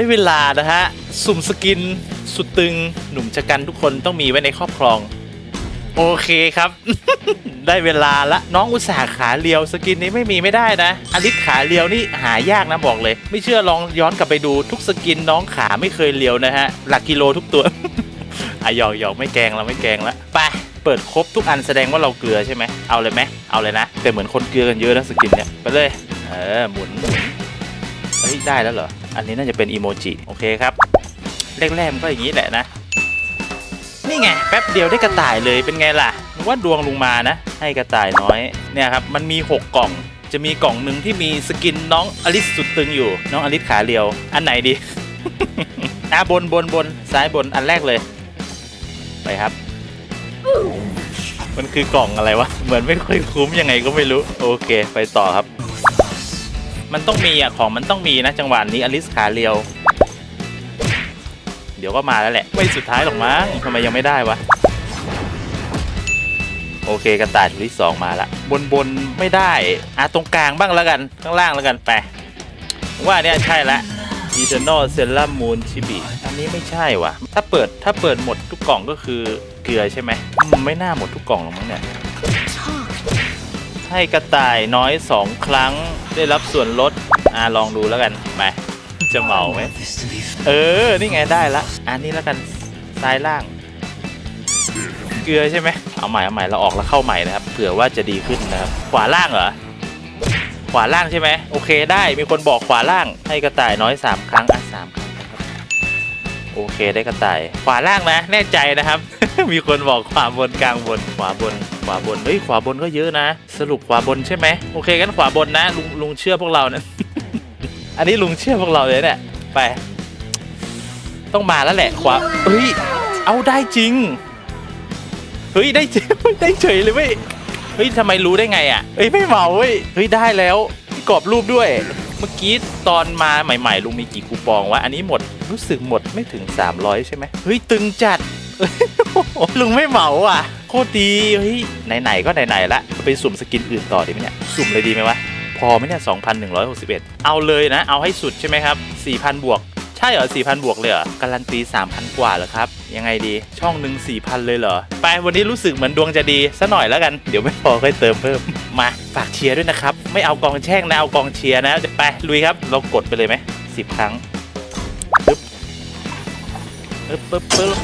ได้เวลานะฮะ สุ่มสกิน สุดตึง หนุ่มชะกันทุกคนต้องมีไว้ในครอบครอง โอเคครับ ได้เวลาละน้องอุตส่าห์ขาเรียวสกินนี้ไม่มีไม่ได้นะอลิสขาเรียวนี่หายากนะบอกเลย ไม่เชื่อลองย้อนกลับไปดูทุกสกินน้องขาไม่เคยเรียวนะฮะ หลักกิโลทุกตัว อะหยอกหยอกไม่แกล้งเราไม่แกล้งละไปเปิดครบทุกอันแสดงว่าเราเกลือใช่ไหมเอาเลยไหมเอาเลยนะ แต่เหมือนคนเกลือกันเยอะนะสกินเนี่ยไปเลย เออหมุนหมุนเฮ้ยได้แล้วเหรอ อันนี้น่าจะเป็นอีโมจิโอเคครับแรกๆมันก็อย่างนี้แหละนะ นี่ไงแป๊บเดียวได้กระต่ายเลยเป็นไงล่ะว่าดวงลงมานะ ให้กระต่ายน้อยเนี่ยครับมันมี 6 กล่องจะมีกล่องหนึ่งที่มีสกินน้องอลิสสุดตึงอยู่ น้องอลิสขาเรียว อันไหนดีอะบนบนบนซ้ายบนอันแรกเลย ไปครับ มันคือกล่องอะไรวะ เหมือนไม่ค่อยคุ้มยังไงก็ไม่รู้ โอเค ไปต่อครับ มันต้องมีอะ ของมันต้องมีนะจังหวะนี้อลิสขาเรียว เดี๋ยวก็มาแล้วแหละ ไม่สุดท้ายหรอกมั้งทำไมยังไม่ได้วะ โอเคกระต่ายตัวที่สองมาละ บนบนไม่ได้อะตรงกลางบ้างแล้วกัน ข้างล่างแล้วกันไปว่าเนี่ยใช่ละ Eternal s e l a m Moon Chibi อันนี้ไม่ใช่วะถ้าเปิดถ้าเปิดหมดทุกกล่องก็คือเกลือใช่ไหมอืมไม่น่าหมดทุกกล่องหรอกมั้งเนี่ย ให้กระต่ายน้อยสองครั้งได้รับส่วนลดอ่าลองดูแล้วกันไปจะเมาไหมเออ นี่ไงได้ละอันนี้แล้วกันซ้ายล่าง เกลือใช่ไหมเอาใหม่เอาใหม่เราออกแล้วเข้าใหม่นะครับเผื่อว่าจะดีขึ้นนะครับขวาล่างเหรอขวาล่างใช่ไหมโอเคได้มีคนบอกขวาล่างให้กระต่ายน้อยสามครั้งอะสามครั้งครับโอเคได้กระต่าย ขวาล่างนะ แน่ใจนะครับ มีคนบอกขวาบนกลางบนขวาบน วาบนเฮ้ยขวาบนก็เยอะนะ สรุปขวาบนใช่ไหมโอเคกันขวาบนนะลุงลุงเชื่อพวกเราเนะอันนี้ลุงเชื่อพวกเราเลยเนี่ยไป ต้องมาแล้วแหละขวาเฮ้ยเอาได้จริงเฮ้ยได้จริงได้เฉยเลยเว้ยเฮ้ยทำไมรู้ได้ไงอะเฮ้ยไม่เหมาเว้ยเฮ้ยได้แล้วกรอบรูปด้วย เมื่อกี้ตอนมาใหม่ๆลุงมีกี่คูปองวะอันนี้หมดรู้สึกหมดไม่ถึง 300 ใช่ไหมเฮ้ยตึงจัด ลุงไม่เหมาอะ โคตรดีเฮ้ยไหนๆก็ไหนๆละไปสุ่มสกินอื่นต่อดีไหมเนี่ย สุ่มเลยดีไหมวะ พอไหมเนี่ย 2,161 เอาเลยนะ เอาให้สุดใช่ไหมครับ 4,000 บวก ใช่เหรอ 4,000 บวกเลยเหรอ การันตี 3,000 กว่าเหรอครับ ยังไงดีช่องหนึ่ง4,000 เลยเหรอ ไปวันนี้รู้สึกเหมือนดวงจะดีซะหน่อยแล้วกัน เดี๋ยวไม่พอค่อยเติมเพิ่ม มาฝากเชียร์ด้วยนะครับไม่เอากองแช่งนะเอากองเชียร์นะไปลุยครับเรากดไปเลยไหม10 ครั้งปึ๊บปึ๊บปึ๊บ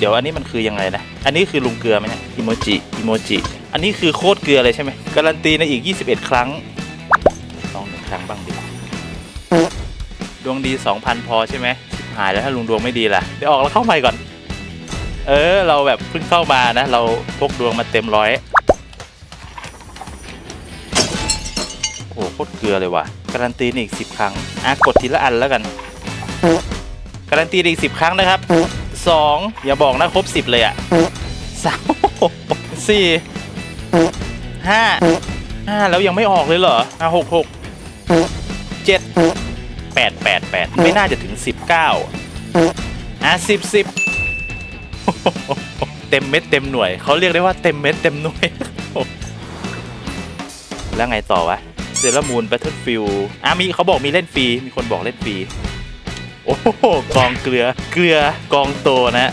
เดี๋ยวอันนี้มันคือยังไงนะ อันนี้คือลุงเกลือไหมเนี่ยอิโมจิอิโมจิ อันนี้คือโคตรเกลือเลยใช่ไหมการันตีในอีก 21 ครั้งลองหนึ่งครั้งบ้างดิดวงดี 2,000 พอใช่ไหมหายแล้วถ้าลุงดวงไม่ดีล่ะเดี๋ยวออกแล้วเข้าใหม่ก่อน เออ เราแบบเพิ่งเข้ามานะ เราพกดวงมาเต็มร้อยโอ้โหโคตรเกลือเลยว่ะการันตีอีก 10 ครั้งอะกดทีละอันแล้วกันการันตีอีก 10 ครั้งนะครับ 2องอย่าบอกนะครบ10เลยอะสามสี่ห้าห้าแล้วยังไม่ออกเลยเหรออะหกหกเจ็ดแปดแปดแปดไม่น่าจะถึงสิบเก้าอะสิบสิบเต็มเม็ดเต็มหน่วย เขาเรียกได้ว่าเต็มเม็ดเต็มหน่วย แล้วไงต่อวะเซรามูนแบทเทิลฟิลอะมีเขาบอกมีเล่นฟรี มีคนบอกเล่นฟรี โอ้โหกองเกลือเกลือกองโตนะ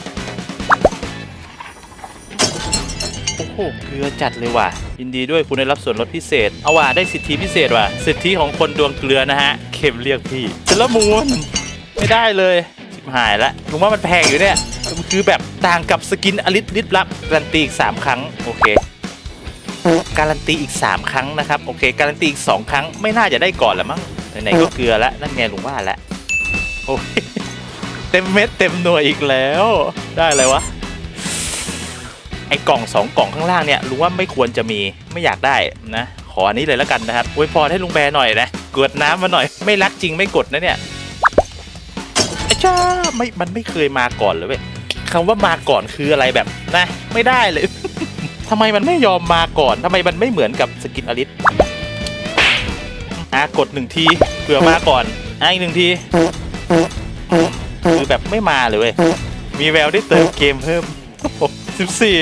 โอ้โหเกลือจัดเลยว่ะ ยินดีด้วยคุณได้รับส่วนลดพิเศษ เอาว่ะได้สิทธิพิเศษว่ะ สิทธิของคนดวงเกลือนะฮะ เข็มเรียกพี่เซรามูนไม่ได้เลยชิบหายละผมว่ามันแพงอยู่เนี่ยมันคือแบบต่างกับสกินอลิสลิสลับการันตีอีก 3 ครั้ง โอเค การันตีอีก 3 ครั้งนะครับ โอเค การันตีอีก 2 ครั้ง ไม่น่าจะได้ก่อนละมั้งไหนๆก็เกลือแล้วนั่นไงลุงว่าแล้ว โอ้ยเต็มเม็ดเต็มหน่วยอีกแล้ว ได้อะไรวะ ไอ้กล่องสองกล่องข้างล่างเนี่ยรู้ว่าไม่ควรจะมีไม่อยากได้นะ ขออันนี้เลยแล้วกันนะครับอวยพรให้ลุงแบร์หน่อยนะกดน้ำมาหน่อย ไม่รักจริงไม่กดนะเนี่ยอาจ้าไม่มันไม่เคยมาก่อนเลยเว้ยคำว่ามาก่อนคืออะไรแบบนะ ไม่ได้เลย ทำไมมันไม่ยอมมาก่อนทำไมมันไม่เหมือนกับสกินอลิสอะกดหนึ่งทีเผื่อมาก่อนอะอีกหนึ่งที คือแบบไม่มาเลยเว้ยมีแววได้เติมเกมเพิ่มสิบสี่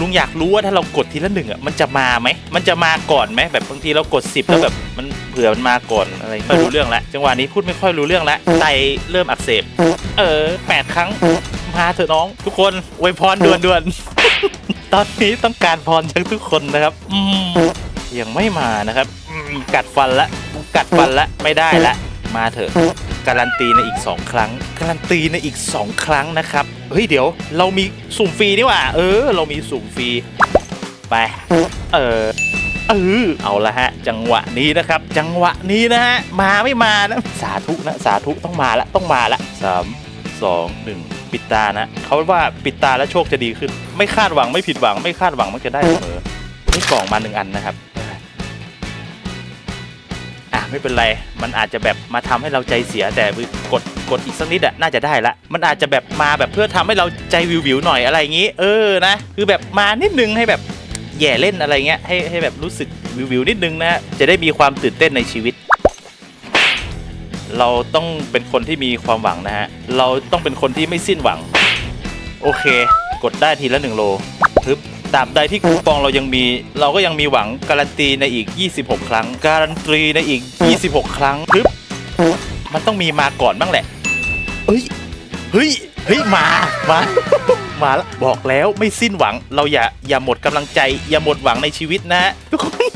ลุงอยากรู้ว่าถ้าเรากดทีละหนึ่งอะมันจะมาไหม มันจะมาก่อนไหมแบบบางทีเรากดสิบแล้วแบบมันเผื่อมันมาก่อนอะไรไม่รู้เรื่องแล้วจังหวะนี้พูดไม่ค่อยรู้เรื่องแล้วไตเริ่มอักเสบ เออแปดครั้งมาเถอะน้อง ทุกคนอวยพรด่วนๆตอนนี้ต้องการพรจากทุกคนนะครับอืมยังไม่มานะครับอืมกัดฟันละ กัดฟันละไม่ได้ละ มาเถอะ การันตีในอีก 2 ครั้ง การันตีในอีก 2 ครั้งนะครับเฮ้ยเดี๋ยวเรามีสุ่มฟรีนี่หว่า เออ เรามีสุ่มฟรีไปเออเออเอาละฮะ จังหวะนี้นะครับ จังหวะนี้นะฮะมาไม่มานะสาธุนะสาธุต้องมาละต้องมาละสามสองหนึ่งปิดตานะเขาว่าปิดตาแล้วโชคจะดีขึ้น ไม่คาดหวังไม่ผิดหวัง ไม่คาดหวังมันจะได้เสมอนี่กล่องมาหนึ่งอันนะครับ ไม่เป็นไร มันอาจจะแบบมาทำให้เราใจเสียแต่กดกดอีกสักนิดอะน่าจะได้ละ มันอาจจะแบบมาแบบเพื่อทำให้เราใจวิววิวๆหน่อยอะไรอย่างงี้ เออนะ คือแบบมานิดนึงให้แบบแย่เล่นอะไรเงี้ยให้ให้แบบรู้สึกวิววิวๆนิดนึงนะจะได้มีความตื่นเต้นในชีวิต เราต้องเป็นคนที่มีความหวังนะฮะเราต้องเป็นคนที่ไม่สิ้นหวัง โอเค กดได้ทีละหนึ่งโลทึบ ตราบใดที่คูปองเรายังมี เราก็ยังมีหวังการันตีในอีก 26 ครั้ง การันตีในอีก 26 ครั้งทึบมันต้องมีมาก่อนบ้างแหละเฮ้ยเฮ้ยเฮ้ยมามามาแล้วบอกแล้วไม่สิ้นหวัง เราอย่าอย่าหมดกำลังใจ อย่าหมดหวังในชีวิตนะทุกคน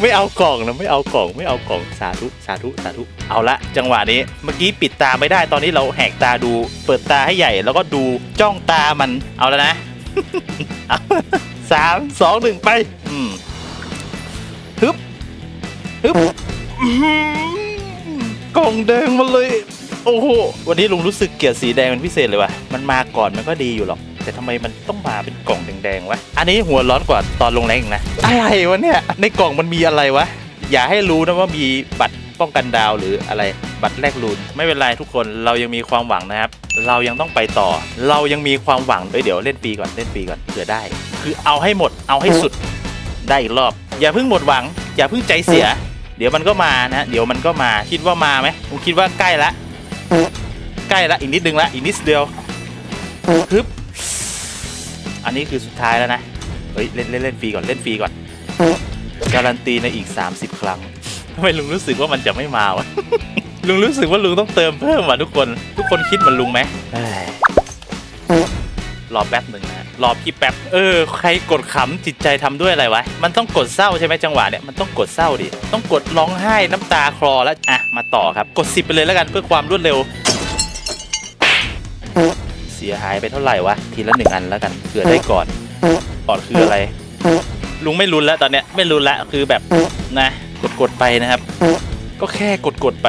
ไม่เอากล่องนะไม่เอากล่องไม่เอากล่องสาธุสาธุสาธุเอาละจังหวะนี้เมื่อกี้ปิดตาไม่ได้ตอนนี้เราแหกตาดู เปิดตาให้ใหญ่แล้วก็ดูจ้องตามันเอาแล้วนะ สามสองหนึ่งไปอืมฮึบฮึบกล่องแดงมาเลย โอ้โหวันนี้ลุงรู้สึกเกลียดสีแดงเป็นพิเศษเลยว่ะมันมาก่อนมันก็ดีอยู่หรอก แต่ทำไมมันต้องมาเป็นกล่องแดงๆวะอันนี้หัวร้อนกว่าตอนลงแรงอีกนะอะไรวะเนี่ยในกล่องมันมีอะไรวะอย่าให้รู้นะว่ามีบัตร ป้องกันดาวหรืออะไรบัตรแลกลูนไม่เป็นไรทุกคนเรายังมีความหวังนะครับ เรายังต้องไปต่อ เรายังมีความหวังเอ้ยเดี๋ยวเล่นฟรีก่อนเล่นฟรีก่อนเผื่อได้ คือเอาให้หมดเอาให้สุดได้อีกรอบ อย่าเพิ่งหมดหวัง อย่าเพิ่งใจเสีย เดี๋ยวมันก็มานะ เดี๋ยวมันก็มาคิดว่ามาไหมผมคิดว่าใกล้ละใกล้ละอีกนิดนึงละอีกนิดเดียวฮึบอันนี้คือสุดท้ายแล้วนะเฮ้ยเล่นเล่นเล่นฟรีก่อนเล่นฟรีก่อนการันตีในอีก 30 ครั้ง ทำไมลุงรู้สึกว่ามันจะไม่มาวะ ลุงรู้สึกว่าลุงต้องเติมเพิ่มว่ะทุกคน ทุกคนคิดเหมือนลุงไหมเอ้ยรอแป๊บหนึ่งนะรอพี่แป๊บ เออ ใครกดขำจิตใจทำด้วยอะไรวะ มันต้องกดเศร้าใช่ไหมจังหวะเนี้ยมันต้องกดเศร้าดิ ต้องกดร้องไห้น้ำตาคลอแล้ว อะ มาต่อครับ กดสิบไปเลยแล้วกันเพื่อความรวดเร็ว เสียหายไปเท่าไหร่วะ ทีละหนึ่งอันแล้วกันเผื่อได้ก่อนก่อนคืออะไร ลุงไม่รุนแล้วตอนเนี้ย ไม่รุนแล้วคือแบบนะ กดกดๆไปนะครับ ก็แค่กดกดๆไป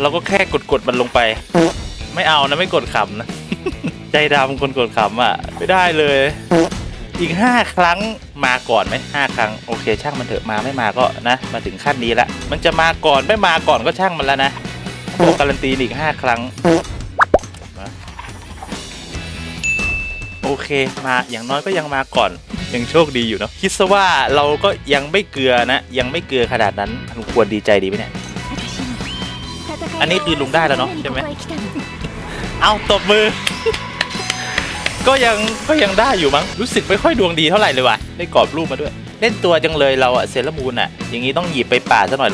เราก็แค่กดกดๆมันลงไป ไม่เอานะไม่กดขำนะ ใจดำคนกดขำอะ ไม่ได้เลย อีกห้าครั้งมาก่อนไหมห้าครั้งโอเค ช่างมันเถอะมาไม่มาก็นะ มาถึงขั้นนี้ละมันจะมาก่อนไม่มาก่อนก็ช่างมันแล้วนะโอ้การันตีอีกห้าครั้งโอเคมาอย่างน้อยก็ยังมาก่อน ยังโชคดีอยู่เนาะคิดซะว่าเราก็ยังไม่เกลือนะ ยังไม่เกลือขนาดนั้นลุงควรดีใจดีไหมเนี่ย อันนี้คือลุงได้แล้วเนอะใช่ไหมเอาตบมือ ก็ยังก็ยังได้อยู่มั้งรู้สึกไม่ค่อยดวงดีเท่าไหร่เลยว่ะได้กรอบรูปมาด้วย เล่นตัวจังเลยเราอะเซเลอรามูนอะอย่างนี้ต้องหยิบไปป่าซะหน่อย